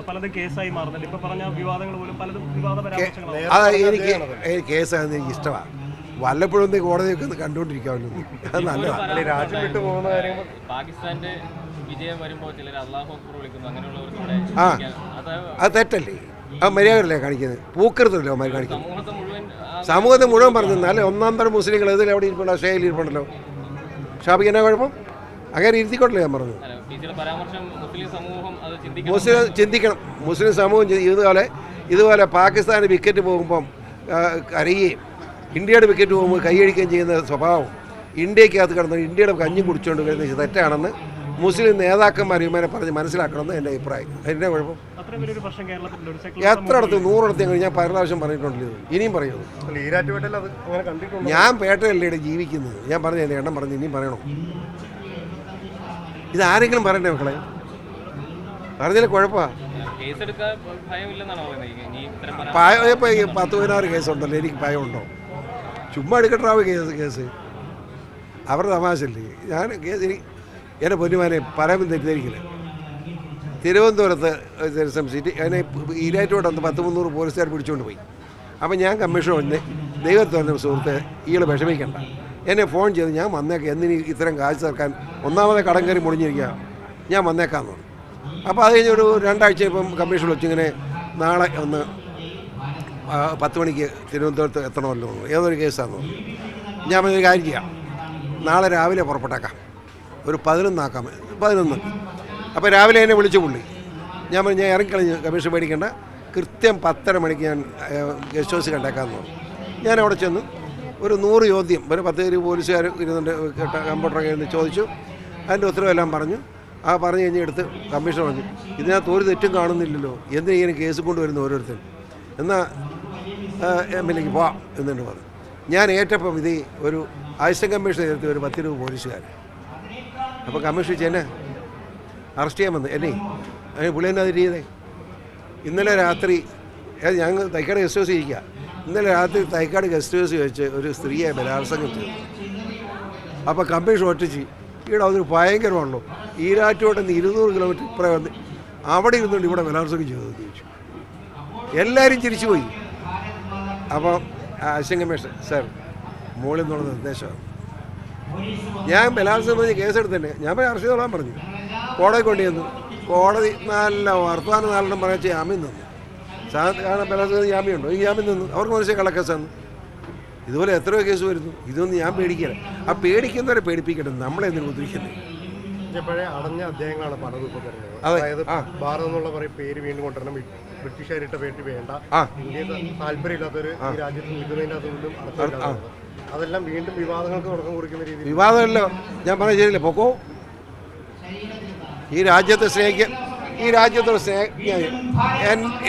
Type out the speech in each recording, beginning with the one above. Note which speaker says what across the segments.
Speaker 1: പറയുന്നത് പലതും കേസായി മാറുന്നുണ്ട്. ഇപ്പൊ പറഞ്ഞ വിവാദങ്ങൾ പോലും പലതും വിവാദ പരാമർശങ്ങളാണ്.
Speaker 2: അത് എനിക്ക് എനിക്ക് ഇഷ്ടമാണ്. വല്ലപ്പോഴും ഒന്ന് കോടതിയൊക്കെ ഒന്ന് കണ്ടുകൊണ്ടിരിക്കാമല്ലോ. അത് നല്ലതാണ്.
Speaker 3: രാജ്യം വിട്ടു പോകുന്ന കാര്യം
Speaker 4: പാകിസ്ഥാന്റെ വിജയം വരുമ്പോൾ ചിലർ അള്ളാഹു അക്ബർ വിളിക്കുന്നു. അങ്ങനെയുള്ളവർക്ക്
Speaker 2: ആ.
Speaker 4: അത്
Speaker 2: അത് തെറ്റല്ലേ? ആ മര്യാദയല്ലേ കാണിക്കുന്നത്? പൂക്കരുതല്ലോ അവന്മാർ കാണിക്കുന്നത്?
Speaker 4: സമൂഹത്തെ മുഴുവൻ
Speaker 2: സമൂഹത്തെ മുഴുവൻ പറഞ്ഞു എന്നാലേ ഒന്നാം തരം മുസ്ലിങ്ങൾ ഇതിൽ എവിടെ ഇരിപ്പുണ്ടോ? ഷേയിൽ ഇരിപ്പുണ്ടല്ലോ. ഷാബിക്ക് എന്നാ കുഴപ്പം? അങ്ങനെ ഇരുത്തിക്കോട്ടല്ലേ ഞാൻ പറഞ്ഞു
Speaker 4: മുസ്ലിം സമൂഹം അത് ചിന്തിക്കണം.
Speaker 2: മുസ്ലിം ചിന്തിക്കണം. മുസ്ലിം സമൂഹം ഇതുപോലെ ഇതുപോലെ പാകിസ്ഥാന് വിക്കറ്റ് പോകുമ്പം കരയുകയും ഇന്ത്യയുടെ വിക്കറ്റ് പോകുമ്പോൾ കൈയടിക്കുകയും ചെയ്യുന്ന സ്വഭാവം ഇന്ത്യക്കകത്ത് കിടന്ന് ഇന്ത്യയുടെ കഞ്ഞി കുടിച്ചുകൊണ്ട് വരുന്നത് തെറ്റാണെന്ന് മുസ്ലിം നേതാക്കന്മാർ ഇവരെ പറഞ്ഞ് മനസ്സിലാക്കണമെന്ന് എന്റെ അഭിപ്രായം. എന്റെ കുഴപ്പം? എത്രയിടത്ത് നൂറിടത്ത് ഞാൻ പല പ്രാവശ്യം പറഞ്ഞിട്ടുണ്ടല്ലോ. ഇനിയും പറയുന്നു ഞാൻ പേട്ടയല്ലേ ജീവിക്കുന്നത്. ഞാൻ പറഞ്ഞു എന്റെ എണ്ണം പറഞ്ഞ് ഇനിയും പറയണം? ഇത് ആരെങ്കിലും പറയണ്ടേ മക്കളെ? പറഞ്ഞാൽ കുഴപ്പമാണ്
Speaker 4: ഈ
Speaker 2: പത്ത് പതിനാറ് കേസുണ്ടല്ലോ എനിക്ക് ഭയമുണ്ടോ? ചുമ്മാ എടുക്കട്ടാവ് കേസ് കേസ്? അവരുടെ തമാശല്ലേ ഞാൻ കേസ് എനിക്ക് എന്റെ പൊന്നുമാനെ പറയാൻ തെറ്റിദ്ധരിക്കില്ല തിരുവനന്തപുരത്ത് ദിവസം സിറ്റി അതിനെ ഈരാറ്റോട്ട് വന്ന് പത്ത് മുന്നൂറ് പോലീസുകാർ പിടിച്ചുകൊണ്ട് പോയി. അപ്പം ഞാൻ കമ്മീഷൻ വന്ന് ദൈവത്തോടെ സുഹൃത്ത് ഇയാൾ വിഷമിക്കണ്ട. എന്നെ ഫോൺ ചെയ്ത് ഞാൻ വന്നേക്കാം. എന്തിന് ഇത്തരം കാശ് തീർക്കാൻ ഒന്നാമതെ കടം കയറി മുടിഞ്ഞിരിക്കുക ഞാൻ വന്നേക്കാമെന്ന് അപ്പോൾ അത് കഴിഞ്ഞൊരു രണ്ടാഴ്ച ഇപ്പം കമ്മീഷൻ വെച്ചിങ്ങനെ നാളെ ഒന്ന് പത്ത് മണിക്ക് തിരുവനന്തപുരത്ത് എത്തണമല്ലോ. ഏതൊരു കേസാണെന്ന് ഞാൻ പറഞ്ഞൊരു കാര്യം ചെയ്യാം. നാളെ രാവിലെ പുറപ്പെട്ടേക്കാം. ഒരു പതിനൊന്നാക്കാം പതിനൊന്ന്. അപ്പോൾ രാവിലെ എന്നെ വിളിച്ചു പുള്ളി. ഞാൻ പറഞ്ഞു ഞാൻ ഇറങ്ങിക്കളഞ്ഞ് കമ്മീഷൻ മേടിക്കേണ്ട. കൃത്യം പത്തര മണിക്ക് ഞാൻ ഗസ്റ്റ് ഹൗസ് കണ്ടേക്കാമെന്ന് പറഞ്ഞു. ഞാൻ അവിടെ ചെന്ന് ഒരു നൂറ് ചോദ്യം. ഒരു പത്ത് പേര് പോലീസുകാർ ഇരുന്നുണ്ട് കമ്പ്യൂട്ടറൊക്കെ ഇരുന്ന് ചോദിച്ചു. അതിന്റെ ഉത്തരവെല്ലാം പറഞ്ഞു. ആ പറഞ്ഞു കഴിഞ്ഞ് എടുത്ത് കമ്മീഷൻ പറഞ്ഞു ഇതിനകത്ത് ഒരു തെറ്റും കാണുന്നില്ലല്ലോ. എന്തിനാ ഇങ്ങനെ കേസ് കൊണ്ടുവരുന്നു ഓരോരുത്തർ എന്നാൽ എം എൽ എക്ക് പോവാം എന്നുണ്ട് പറഞ്ഞു. ഞാൻ ഏറ്റപ്പം ഇത് ഒരു അസിസ്റ്റന്റ് കമ്മീഷൻ ചേർത്ത് ഒരു പത്ത് രൂപ പോലീസുകാർ അപ്പോൾ കമ്മീഷൻ ചെന്നെ അറസ്റ്റ് ചെയ്യാൻ വന്നു എന്നെ അതിന് പുള്ളി എന്നാ ചെയ്തേ? ഇന്നലെ രാത്രി ഞങ്ങൾ തൈക്കാട് ഒ സി ഇരിക്കുക ഇന്നലെ രാത്രി തൈക്കാട് ഗസ്റ്റ് ഹൗസ് വെച്ച് ഒരു സ്ത്രീയെ ബലാത്സംഗം ചെയ്തു അപ്പോൾ കമ്മീഷൻ ഒട്ടിച്ച് ഇവിടെ അതൊരു ഭയങ്കരമാണല്ലോ ഈരാറ്റോട്ട് നിന്ന് ഇരുന്നൂറ് കിലോമീറ്റർ ഇപ്പുറം വന്ന് അവിടെ ഇരുന്നുകൊണ്ട് ഇവിടെ ബലാത്സംഗം ചെയ്തു ചോദിച്ചു. എല്ലാവരും ചിരിച്ചുപോയി അപ്പോൾ കമ്മീഷൻ സാർ മോളിൽ നിന്നുള്ള നിർദ്ദേശമാണ് ഞാൻ ബലാത്സംഗം പറഞ്ഞ് കേസെടുത്തന്നെ. ഞാൻ അറസ്റ്റ് ചെയ്തോളാൻ പറഞ്ഞു. കോടതി കൊണ്ടുവന്നു കോടതി നല്ല വർത്തമാനം നാലെണ്ണം പറയാൻ ജാമ്യം തന്നു സാധാരണ ബലാത്സംഗം ജാമ്യമുണ്ടോ ഈ ജാമ്യം തന്നു അവർക്ക് മനസ്സിലെ കള്ളക്കേസാണ് ഇതുപോലെ എത്രയോ കേസ് വരുന്നു. ഇതൊന്നും ഞാൻ പേടിക്കില്ല. ആ പേടിക്കുന്നവരെ പേടിപ്പിക്കട്ടെ. നമ്മളെ എന്തിനു ഉദ്ദേശിക്കുന്നത്
Speaker 3: പഴയ അടഞ്ഞ അധ്യായങ്ങളാണ് പലതും ഇപ്പോൾ വരുന്നത് അതായത്. ഭാരതം എന്നുള്ള പറയും പേര് വീണ്ടും കൊണ്ടുവരണം. ബ്രിട്ടീഷുകാരിട്ട പേര് വേണ്ട. ഇന്ത്യ താല്പര്യമില്ലാത്തൊരു ഈ രാജ്യത്ത് നിൽക്കുന്നതിന്റെ അതുകൊണ്ടും അതെല്ലാം വീണ്ടും വിവാദങ്ങൾക്ക് തുടക്കം കുറിക്കുന്ന രീതിയിൽ
Speaker 2: വിവാദമല്ലോ. ഞാൻ പറഞ്ഞ ശരിയല്ലേ? പൊക്കോ. ഈ രാജ്യത്തെ സ്നേഹിക്ക ഈ രാജ്യത്തോട് സ്നേഹ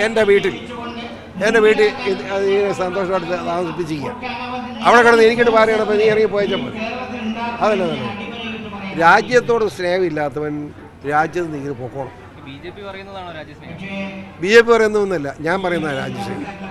Speaker 2: എന്റെ വീട്ടിൽ എന്റെ വീട്ടിൽ അത് ഈ സന്തോഷമായിട്ട് താമസിപ്പിച്ചിരിക്കുക. അവിടെ കിടന്ന് എനിക്കിട്ട് പാരയണപ്പോൾ നീ ഇറങ്ങി പോയാൽ മതി അതല്ല നല്ലത്. രാജ്യത്തോട് സ്നേഹമില്ലാത്തവൻ രാജ്യത്ത് നിന്ന് ഇങ്ങനെ പൊക്കോണം
Speaker 4: ബി ജെ പി പറയുന്നതാണോ രാജ്യസ്നേഹം?
Speaker 2: ബി ജെ പി പറയുന്നതൊന്നുമല്ല ഞാൻ പറയുന്നതാണ് രാജ്യസ്നേഹം.